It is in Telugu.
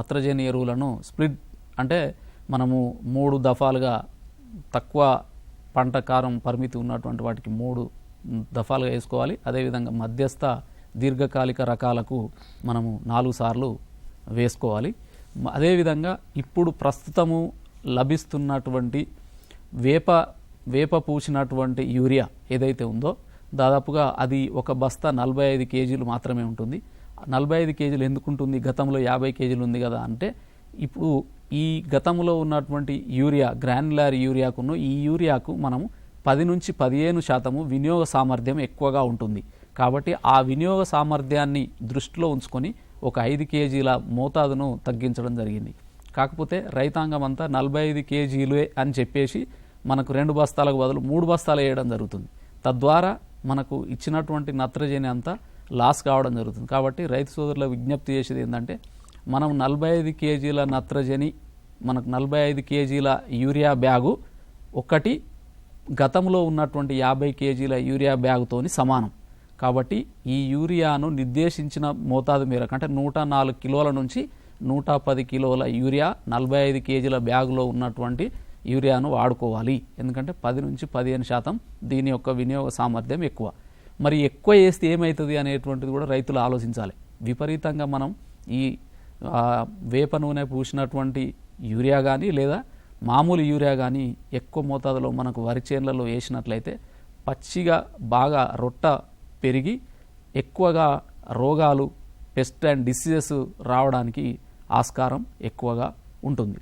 నత్రజని ఎరువులను స్ప్లిట్ అంటే మనము మూడు దఫాలుగా తక్కువ పంట కారం పరిమితి ఉన్నటువంటి వాటికి మూడు దఫాలుగా వేసుకోవాలి. అదేవిధంగా మధ్యస్థ దీర్ఘకాలిక రకాలకు మనము నాలుగు సార్లు వేసుకోవాలి. అదేవిధంగా ఇప్పుడు ప్రస్తుతము లభిస్తున్నటువంటి వేప వేప పూసినటువంటి యూరియా ఏదైతే ఉందో దాదాపుగా అది ఒక బస్తా నలభై ఐదు కేజీలు మాత్రమే ఉంటుంది. నలభై ఐదు కేజీలు ఎందుకు ఉంటుంది గతంలో యాభై కేజీలు ఉంది కదా అంటే ఇప్పుడు ఈ గతంలో ఉన్నటువంటి యూరియా గ్రాన్యులర్ యూరియాకును ఈ యూరియాకు మనము పది నుంచి పదిహేను శాతము వినియోగ సామర్థ్యం ఎక్కువగా ఉంటుంది. కాబట్టి ఆ వినియోగ సామర్థ్యాన్ని దృష్టిలో ఉంచుకొని ఒక ఐదు కేజీల మోతాదును తగ్గించడం జరిగింది. కాకపోతే రైతాంగం అంతా నలభై ఐదు కేజీలే అని చెప్పేసి మనకు రెండు బస్తాలకు బదులు మూడు బస్తాలు వేయడం జరుగుతుంది. తద్వారా మనకు ఇచ్చినటువంటి నత్రజని అంతా లాస్ కావడం జరుగుతుంది. కాబట్టి రైతు సోదరుల విజ్ఞప్తి చేసేది ఏంటంటే మనం నలభై ఐదు కేజీల నత్రజని మనకు నలభై ఐదు కేజీల యూరియా బ్యాగు ఒకటి గతంలో ఉన్నటువంటి యాభై కేజీల యూరియా బ్యాగుతోని సమానం. కాబట్టి ఈ యూరియాను నిర్దేశించిన మోతాదు మేరకు అంటే నూట నాలుగు కిలోల నుంచి నూట పది కిలోల యూరియా నలభై ఐదు కేజీల బ్యాగులో ఉన్నటువంటి యూరియాను వాడుకోవాలి. ఎందుకంటే పది నుంచి పదిహేను శాతం దీని యొక్క వినియోగ సామర్థ్యం ఎక్కువ. మరి ఎక్కువ వేస్తే ఏమవుతుంది అనేటువంటిది కూడా రైతులు ఆలోచించాలి. విపరీతంగా మనం ఈ వేప నూనె పూసినటువంటి యూరియా కానీ లేదా మామూలు యూరియా కానీ ఎక్కువ మోతాదులో మనకు వరి చేనులలో వేసినట్లయితే పచ్చిగా బాగా రొట్ట పెరిగి ఎక్కువగా రోగాలు పెస్ట్ అండ్ డిసీజెస్ రావడానికి ఆస్కారం ఎక్కువగా ఉంటుంది.